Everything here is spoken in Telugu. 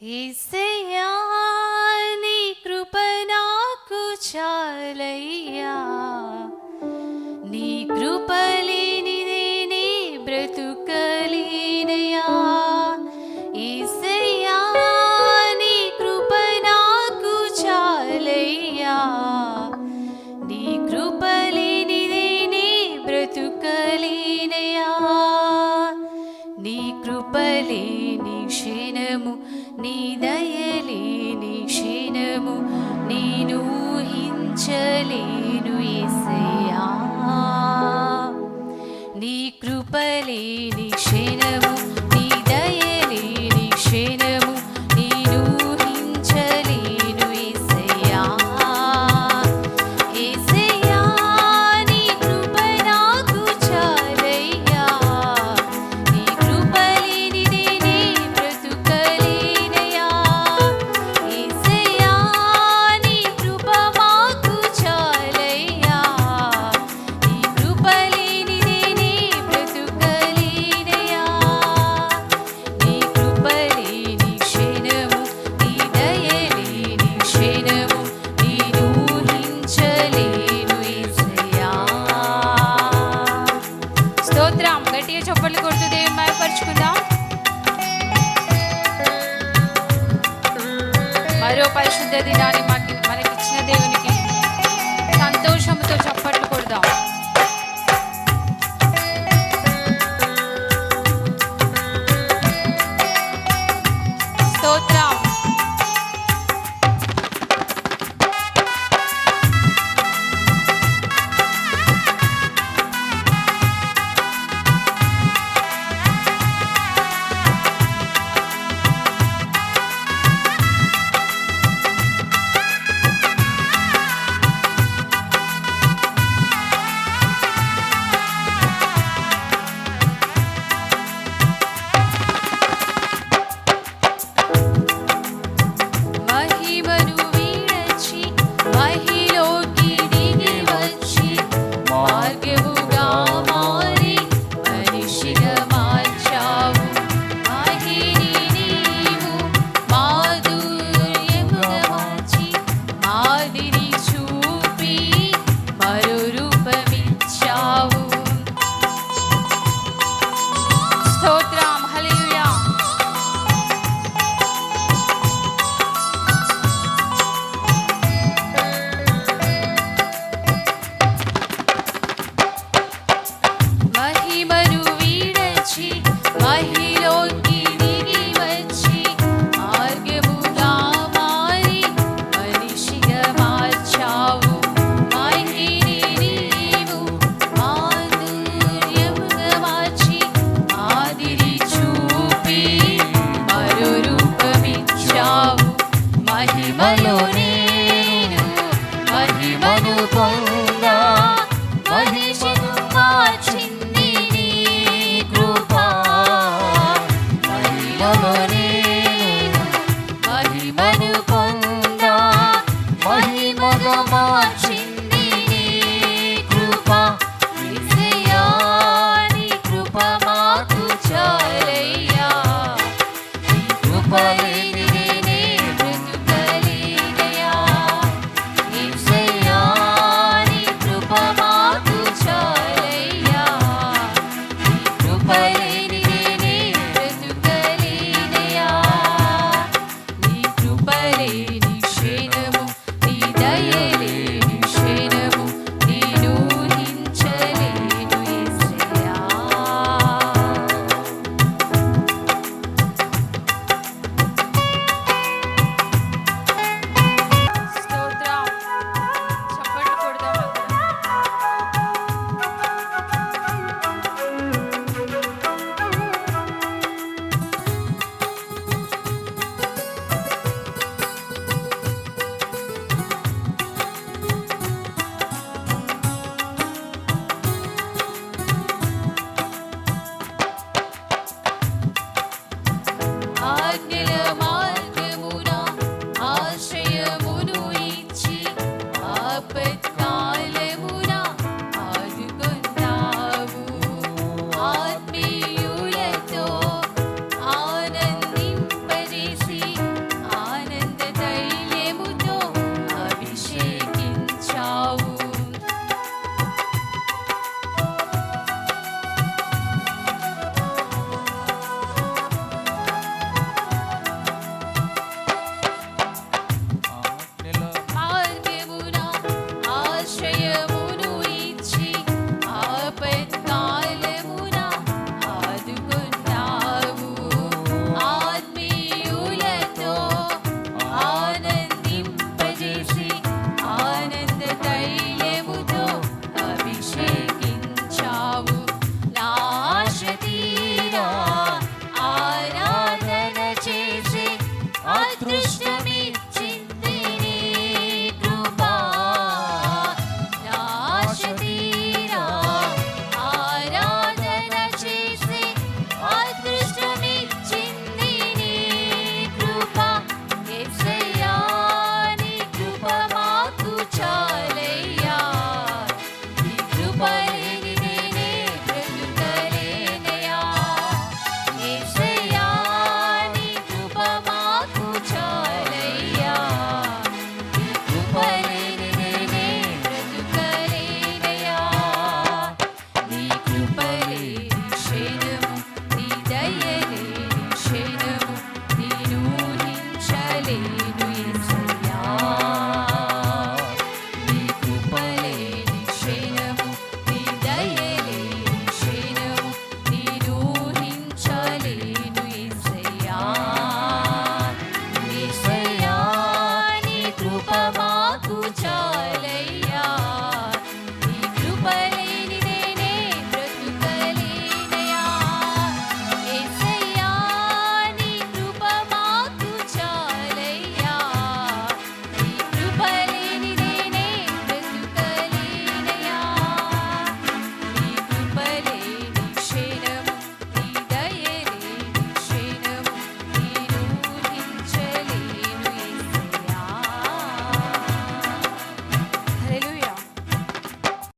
He's the young. కృపలేని క్షణము నీ దయలేని క్షణము నేను హించలేను ఎసయా నీ కృపలేని గట్టిగా చప్పట్లు కొడుతూ దేవుని మాయపరుచుకుందాం మరో పరిశుద్ధ దినాన్ని nuestros